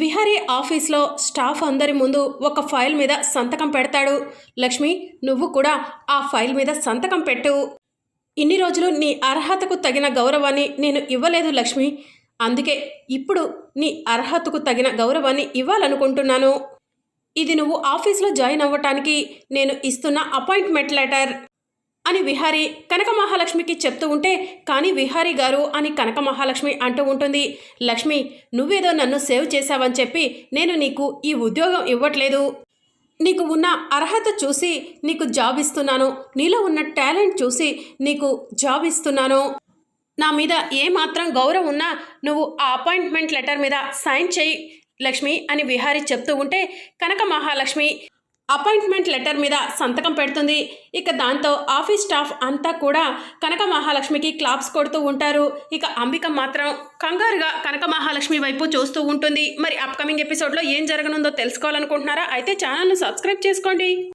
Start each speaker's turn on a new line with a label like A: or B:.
A: విహారీ ఆఫీస్లో స్టాఫ్ అందరి ముందు ఒక ఫైల్ మీద సంతకం పెడతాడు. లక్ష్మి నువ్వు కూడా ఆ ఫైల్ మీద సంతకం పెట్టు. ఇన్ని రోజులు నీ అర్హతకు తగిన గౌరవాన్ని నేను ఇవ్వలేదు లక్ష్మి. అందుకే ఇప్పుడు నీ అర్హతకు తగిన గౌరవాన్ని ఇవ్వాలనుకుంటున్నాను. ఇది నువ్వు ఆఫీస్లో జాయిన్ అవ్వటానికి నేను ఇస్తున్న అపాయింట్మెంట్ లెటర్. అని విహారీ కనక మహాలక్ష్మికి చెప్తూ ఉంటే కానీ విహారీ గారు అని కనక మహాలక్ష్మి అంటూ ఉంటుంది. లక్ష్మి నువ్వేదో నన్ను సేవ్ చేశావని చెప్పి నేను నీకు ఈ ఉద్యోగం ఇవ్వట్లేదు. నీకు ఉన్న అర్హత చూసి నీకు జాబ్ ఇస్తున్నాను. నీలో ఉన్న టాలెంట్ చూసి నీకు జాబ్ ఇస్తున్నాను. నా మీద ఏ మాత్రం గౌరవం ఉన్నా నువ్వు ఆ అపాయింట్మెంట్ లెటర్ మీద సైన్ చేయి లక్ష్మి అని విహారీ చెప్తూ ఉంటే కనక మహాలక్ష్మి అపాయింట్మెంట్ లెటర్ మీద సంతకం పెడుతుంది. ఇక దాంతో ఆఫీస్ స్టాఫ్ అంతా కూడా కనక మహాలక్ష్మికి క్లాప్స్ కొడుతూ ఉంటారు. ఇక అంబిక మాత్రం కంగారుగా కనక మహాలక్ష్మి వైపు చూస్తూ ఉంటుంది. మరి అప్కమింగ్ ఎపిసోడ్లో ఏం జరగనుందో తెలుసుకోవాలనుకుంటున్నారా? అయితే ఛానల్ను సబ్స్క్రైబ్ చేసుకోండి.